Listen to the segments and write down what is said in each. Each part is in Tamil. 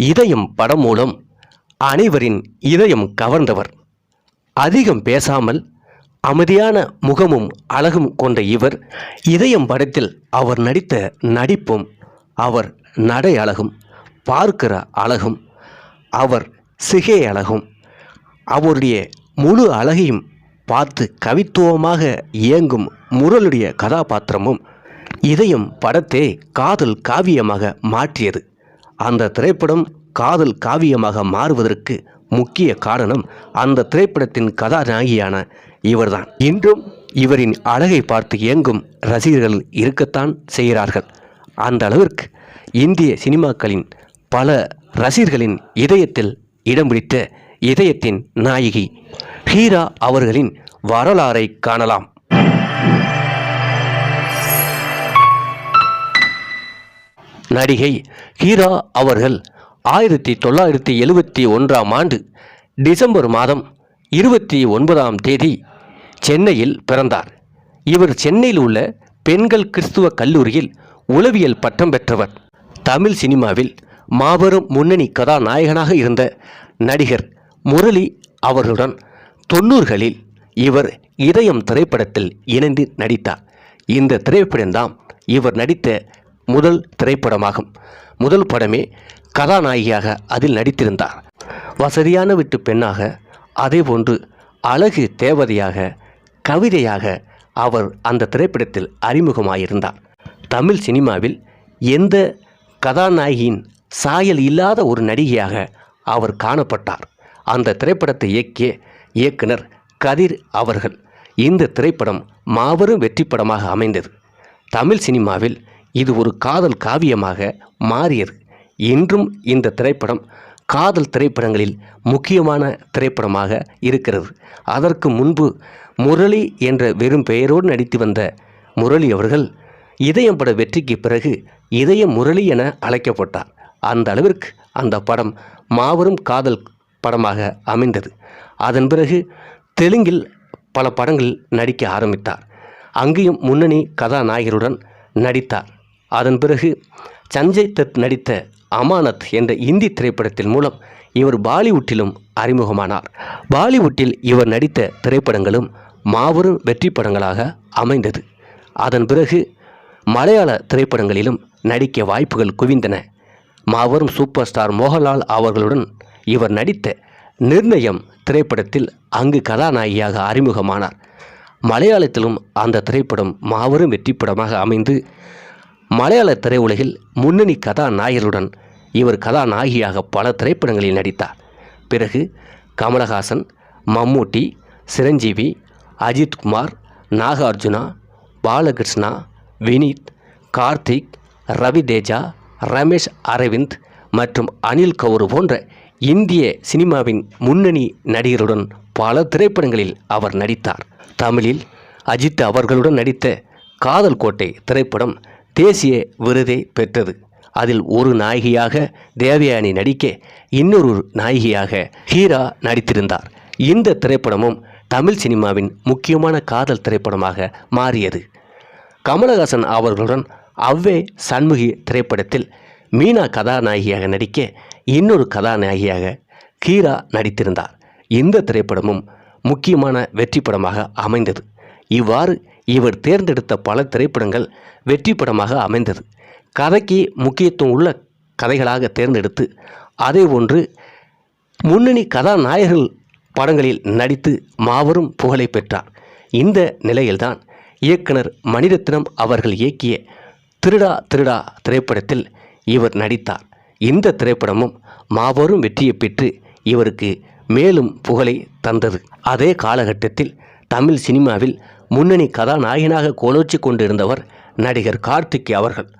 இதயம் படம் மூலம் அனைவரின் இதயம் கவர்ந்தவர். அதிகம் பேசாமல் அமைதியான முகமும் அழகும் கொண்ட இவர் இதயம் படத்தில் அவர் நடித்த நடிப்பும் அவர் நடை அழகும் பார்க்கிற அழகும் அவர் சிகை அழகும் அவருடைய முழு அழகையும் பார்த்து கவித்துவமாக இயங்கும் முரளுடைய கதாபாத்திரமும் இதயம் படத்தை காதல் காவியமாக மாற்றியது. அந்த திரைப்படம் காதல் காவியமாக மாறுவதற்கு முக்கிய காரணம் அந்த திரைப்படத்தின் கதாநாயகியான இவர்தான். இன்றும் இவரின் அழகை பார்த்து இயங்கும் ரசிகர்கள் இருக்கத்தான் செய்கிறார்கள். அந்த அளவிற்கு இந்திய சினிமாக்களின் பல ரசிகர்களின் இதயத்தில் இடம் பிடித்த இதயத்தின் நாயகி ஹீரா அவர்களின் வரலாறை காணலாம். நடிகை ஹீரா அவர்கள் ஆயிரத்தி தொள்ளாயிரத்தி எழுபத்தி ஒன்றாம் ஆண்டு டிசம்பர் மாதம் இருபத்தி ஒன்பதாம் தேதி சென்னையில் பிறந்தார். இவர் சென்னையில் உள்ள பெண்கள் கிறிஸ்துவ கல்லூரியில் உளவியல் பட்டம் பெற்றவர். தமிழ் சினிமாவில் மாபெரும் முன்னணி கதாநாயகனாக இருந்த நடிகர் முரளி அவர்களுடன் தொண்ணூறுகளில் இவர் இதயம் திரைப்படத்தில் இணைந்து நடித்தார். இந்த திரைப்படம்தான் இவர் நடித்த முதல் திரைப்படமாகும். முதல் படமே கதாநாயகியாக அதில் நடித்திருந்தார். வசதியான விட்டு பெண்ணாக அதேபோன்று அழகு தேவதையாக கவிதையாக அவர் அந்த திரைப்படத்தில் அறிமுகமாயிருந்தார். தமிழ் சினிமாவில் எந்த கதாநாயகியின் சாயல் இல்லாத ஒரு நடிகையாக அவர் காணப்பட்டார். அந்த திரைப்படத்தை இயக்கிய இயக்குனர் கதிர் அவர்கள். இந்த திரைப்படம் மாபெரும் வெற்றி படமாக அமைந்தது. தமிழ் சினிமாவில் இது ஒரு காதல் காவியமாக மாறியது. இன்றும் இந்த திரைப்படம் காதல் திரைப்படங்களில் முக்கியமான திரைப்படமாக இருக்கிறது. அதற்கு முன்பு முரளி என்ற வெறும் பெயரோடு நடித்து வந்த முரளி அவர்கள் இதயம் பட வெற்றிக்கு பிறகு இதய முரளி என அழைக்கப்பட்டார். அந்த அளவிற்கு அந்த படம் மாபெரும் காதல் படமாக அமைந்தது. அதன் பிறகு தெலுங்கில் பல படங்களில் நடிக்க ஆரம்பித்தார். அங்கேயும் முன்னணி கதாநாயகருடன் நடித்தார். அதன் பிறகு சஞ்சய் தத் நடித்த அமானத் என்ற இந்தி திரைப்படத்தின் மூலம் இவர் பாலிவுட்டிலும் அறிமுகமானார். பாலிவுட்டில் இவர் நடித்த திரைப்படங்களும் மாபெரும் வெற்றி படங்களாக அமைந்தது. அதன் பிறகு மலையாள திரைப்படங்களிலும் நடிக்க வாய்ப்புகள் குவிந்தன. மாபெரும் சூப்பர் ஸ்டார் மோகன்லால் அவர்களுடன் இவர் நடித்த நிர்ணயம் திரைப்படத்தில் அங்கு கதாநாயகியாக அறிமுகமானார். மலையாளத்திலும் அந்த திரைப்படம் மாபெரும் வெற்றி படமாக அமைந்து மலையாள திரையுலகில் முன்னணி கதாநாயகருடன் இவர் கதாநாயகியாக பல திரைப்படங்களில் நடித்தார். பிறகு கமலஹாசன் மம்மூட்டி சிரஞ்சீவி அஜித்குமார் நாகார்ஜுனா பாலகிருஷ்ணா வினீத் கார்த்திக் ரவி தேஜா ரமேஷ் அரவிந்த் மற்றும் அனில் கவுர் போன்ற இந்திய சினிமாவின் முன்னணி நடிகருடன் பல திரைப்படங்களில் அவர் நடித்தார். தமிழில் அஜித் அவர்களுடன் நடித்த காதல் கோட்டை திரைப்படம் தேசிய விருதை பெற்றது. அதில் ஒரு நாயகியாக தேவயானி நடிக்க இன்னொரு நாயகியாக ஹீரா நடித்திருந்தார். இந்த திரைப்படமும் தமிழ் சினிமாவின் முக்கியமான காதல் திரைப்படமாக மாறியது. கமலஹாசன் அவர்களுடன் அவ்வே சண்முகி திரைப்படத்தில் மீனா கதாநாயகியாக நடிக்க இன்னொரு கதாநாயகியாக கீரா நடித்திருந்தார். இந்த திரைப்படமும் முக்கியமான வெற்றி படமாக அமைந்தது. இவ்வாறு இவர் தேர்ந்தெடுத்த பல திரைப்படங்கள் வெற்றி படமாக அமைந்தது. கதைக்கு முக்கியத்துவம் உள்ள கதைகளாக தேர்ந்தெடுத்து அதே ஒன்று முன்னணி கதாநாயகர்கள் படங்களில் நடித்து மாபெரும் புகழை பெற்றார். இந்த நிலையில்தான் இயக்குனர் மணிரத்னம் அவர்கள் இயக்கிய திருடா திருடா திரைப்படத்தில் இவர் நடித்தார். இந்த திரைப்படமும் மாபெரும் வெற்றியை பெற்று இவருக்கு மேலும் புகழை தந்தது. அதே காலகட்டத்தில் தமிழ் சினிமாவில் முன்னணி கதாநாயகனாக கோலோச்சி கொண்டிருந்தவர் நடிகர் கார்த்திக் அவர்கள்.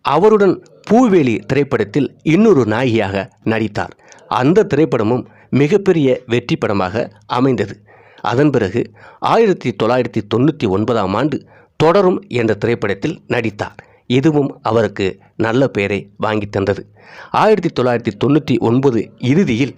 அவருடன் பூவேலி திரைப்படத்தில் இன்னொரு நாயகியாக நடித்தார். அந்த திரைப்படமும் மிகப்பெரிய வெற்றி படமாக அமைந்தது. அதன் பிறகு ஆயிரத்தி தொள்ளாயிரத்தி தொண்ணூற்றி ஒன்பதாம் ஆண்டு தொடரும் என்ற திரைப்படத்தில் நடித்தார். இதுவும் அவருக்கு நல்ல பெயரை வாங்கி தந்தது. ஆயிரத்தி தொள்ளாயிரத்தி தொண்ணூற்றி ஒன்பது இறுதியில்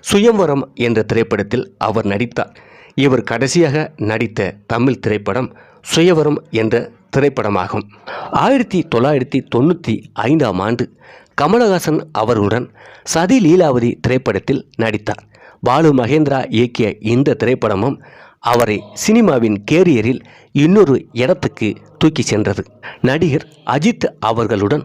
சுயம்வரம் என்ற திரைப்படத்தில் அவர் நடித்தார். இவர் கடைசியாக நடித்த தமிழ் திரைப்படம் சுயவரம் என்ற திரைப்படமாகும். ஆயிரத்தி தொள்ளாயிரத்தி தொண்ணூற்றி ஐந்தாம் ஆண்டு கமலஹாசன் அவர்களுடன் சதி லீலாவதி திரைப்படத்தில் நடித்தார். பாலு மகேந்திரா இயக்கிய இந்த திரைப்படமும் அவரை சினிமாவின் கேரியரில் இன்னொரு இடத்துக்கு தூக்கி சென்றது. நடிகர் அஜித் அவர்களுடன்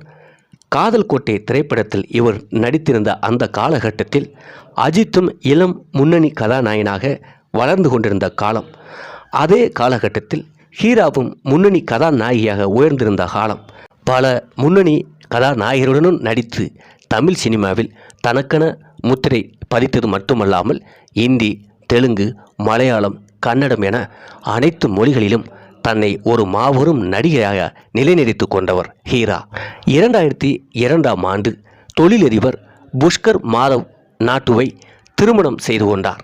காதல் கோட்டை திரைப்படத்தில் இவர் நடித்திருந்த அந்த காலகட்டத்தில் அஜித்தும் இளம் முன்னணி கதாநாயகனாக வளர்ந்து கொண்டிருந்த காலம். அதே காலகட்டத்தில் ஹீராவும் முன்னணி கதாநாயகியாக உயர்ந்திருந்த காலம். பல முன்னணி கதாநாயகருடனும் நடித்து தமிழ் சினிமாவில் தனக்கென முத்திரை பதித்தது மட்டுமல்லாமல் இந்தி தெலுங்கு மலையாளம் கன்னடம் என அனைத்து மொழிகளிலும் தன்னை ஒரு மாபெரும் நடிகையாக நிலைநிறுத்தி கொண்டவர் ஹீரா. இரண்டாயிரத்தி இரண்டாம் ஆண்டு தொழிலதிபர் புஷ்கர் மாதவ் நாட்டுவை திருமணம் செய்து கொண்டார்.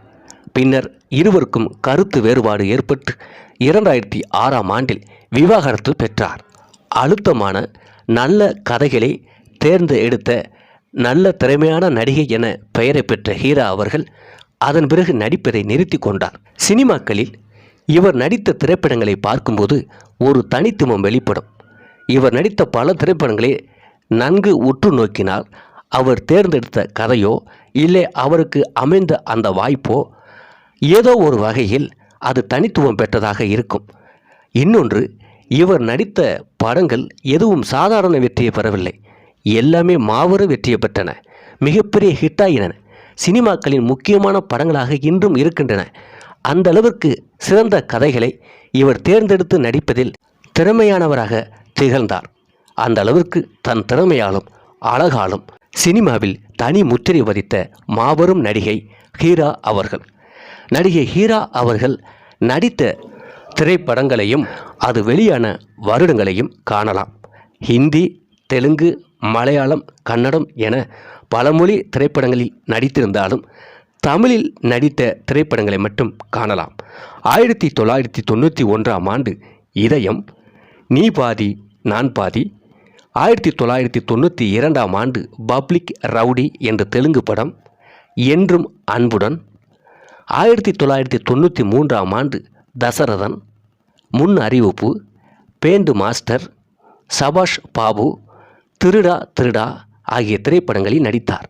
பின்னர் இருவருக்கும் கருத்து வேறுபாடு ஏற்பட்டு இரண்டாயிரத்தி ஆறாம் ஆண்டில் விவாகரத்து பெற்றார். அழுத்தமான நல்ல கதைகளை தேர்ந்து எடுத்த நல்ல திறமையான நடிகை என பெயரை பெற்ற ஹீரா அவர்கள் அதன் பிறகு நடிப்பதை நிறுத்தி கொண்டார். சினிமாக்களில் இவர் நடித்த திரைப்படங்களை பார்க்கும்போது ஒரு தனித்துவம் வெளிப்படும். இவர் நடித்த பல திரைப்படங்களை நன்கு உற்று நோக்கினால் அவர் தேர்ந்தெடுத்த கதையோ இல்லை அவருக்கு அமைந்த அந்த வாய்ப்போ ஏதோ ஒரு வகையில் அது தனித்துவம் பெற்றதாக இருக்கும். இன்னொன்று இவர் நடித்த படங்கள் எதுவும் சாதாரண வெற்றியை பெறவில்லை. எல்லாமே மாபெரும் வெற்றியை பெற்றன. மிகப்பெரிய ஹிட்டாயின. சினிமாக்களின் முக்கியமான படங்களாக இன்றும் இருக்கின்றன. அந்த அளவிற்கு சிறந்த கதைகளை இவர் தேர்ந்தெடுத்து நடிப்பதில் திறமையானவராக திகழ்ந்தார். அந்த அளவிற்கு தன் திறமையாலும் அழகாலும் சினிமாவில் தனி முத்திரை பதித்த மாபெரும் நடிகை ஹீரா அவர்கள். நடிகை ஹீரா அவர்கள் நடித்த திரைப்படங்களையும் அது வெளியான வருடங்களையும் காணலாம். ஹிந்தி தெலுங்கு மலையாளம் கன்னடம் என பல மொழி திரைப்படங்களில் நடித்திருந்தாலும் தமிழில் நடித்த திரைப்படங்களை மட்டும் காணலாம். ஆயிரத்தி தொள்ளாயிரத்தி தொண்ணூற்றி ஒன்றாம் ஆண்டு இதயம் நீ பாதி நான் பாதி ஆயிரத்தி தொள்ளாயிரத்தி தொண்ணூற்றி இரண்டாம் ஆண்டு பப்ளிக் ரவுடி என்ற தெலுங்கு படம் என்றும் அன்புடன் ஆயிரத்தி தொள்ளாயிரத்தி தொண்ணூற்றி மூன்றாம் ஆண்டு தசரதன் முன் அறிவிப்பு பேண்டு மாஸ்டர் சபாஷ் பாபு திருடா திருடா ஆகிய திரைப்படங்களில் நடித்தார்.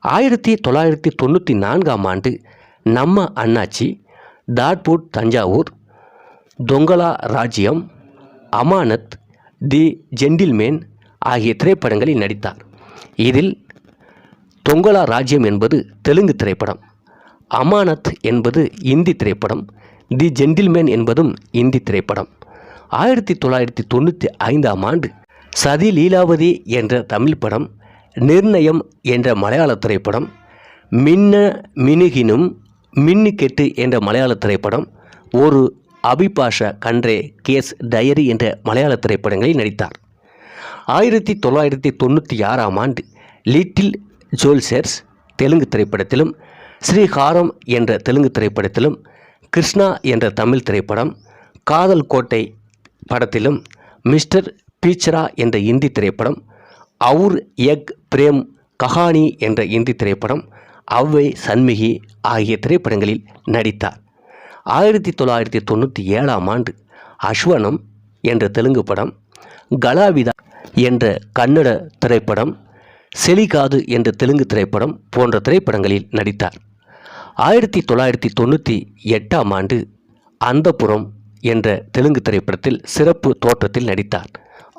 ஆயிரத்தி தொள்ளாயிரத்தி தொண்ணூற்றி நான்காம் ஆண்டு நம்ம அண்ணாச்சி தாட்பூட் தஞ்சாவூர் தொங்கலா ராஜ்யம் அமானத் தி ஜென்டில்மேன் ஆகிய திரைப்படங்களில் நடித்தார். இதில் தொங்கலா ராஜ்யம் என்பது தெலுங்கு திரைப்படம். அமானத் என்பது இந்தி திரைப்படம் தி ஜென்டில்மேன் என்பதும் இந்தி திரைப்படம். ஆயிரத்தி தொள்ளாயிரத்தி தொண்ணூற்றி ஐந்தாம் ஆண்டு சதி லீலாவதி என்ற தமிழ் படம் நிர்ணயம் என்ற மலையாள திரைப்படம் மின்ன மினுகினும் மின்னு கெட்டு என்ற மலையாள திரைப்படம் ஒரு அபிபாஷ கன்றே கேஸ் டயரி என்ற மலையாள திரைப்படங்களில் நடித்தார். ஆயிரத்தி தொள்ளாயிரத்தி தொண்ணூற்றி ஆறாம் ஆண்டு லிட்டில் ஜோல்சர்ஸ் தெலுங்கு திரைப்படத்திலும் ஸ்ரீஹாரம் என்ற தெலுங்கு திரைப்படத்திலும் கிருஷ்ணா என்ற தமிழ் திரைப்படம் காதல் கோட்டை படத்திலும் மிஸ்டர் பீச்சரா என்ற இந்தி திரைப்படம் அவுர் எக் பிரேம் கஹானி என்ற இந்தி திரைப்படம் அவ்வை சண்மிகி ஆகிய திரைப்படங்களில் நடித்தார். ஆயிரத்தி தொள்ளாயிரத்தி தொண்ணூற்றி ஏழாம் ஆண்டு அஸ்வனம் என்ற தெலுங்கு படம் கலாவிதா என்ற கன்னட திரைப்படம் செலிகாது என்ற தெலுங்கு திரைப்படம் போன்ற திரைப்படங்களில் நடித்தார். ஆயிரத்தி தொள்ளாயிரத்தி தொண்ணூற்றி எட்டாம் ஆண்டு அந்தபுரம் என்ற தெலுங்கு திரைப்படத்தில் சிறப்பு தோற்றத்தில் நடித்தார்.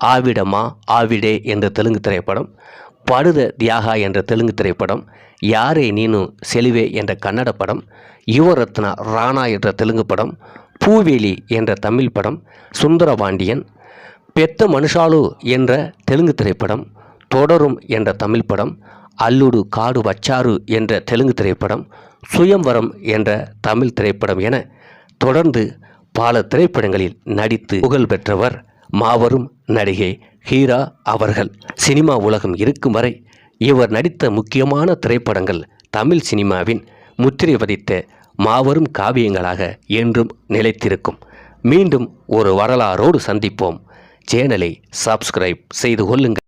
ஆவிடமா ஆவிடே என்ற தெலுங்கு திரைப்படம் படுத தியாகா என்ற தெலுங்கு திரைப்படம் யாரே நீனு செலிவே என்ற கன்னட படம் யுவரத்னா ராணா என்ற தெலுங்கு படம் பூவேலி என்ற தமிழ் படம் சுந்தரபாண்டியன் பெத்த மனுஷாலு என்ற தெலுங்கு திரைப்படம் தொடரும் என்ற தமிழ் படம் அல்லுடு காடு வச்சாரு என்ற தெலுங்கு திரைப்படம் சுயம்வரம் என்ற தமிழ் திரைப்படம் என தொடர்ந்து பல திரைப்படங்களில் நடித்து புகழ் பெற்றவர் மாபெரும் நடிகை ஹீரா அவர்கள். சினிமா உலகம் இருக்கும் வரை இவர் நடித்த முக்கியமான திரைப்படங்கள் தமிழ் சினிமாவின் முத்திரை பதித்த மாபெரும் காவியங்களாக என்றும் நிலைத்திருக்கும். மீண்டும் ஒரு வரலாறோடு சந்திப்போம். சேனலை சப்ஸ்கிரைப் செய்து கொள்ளுங்கள்.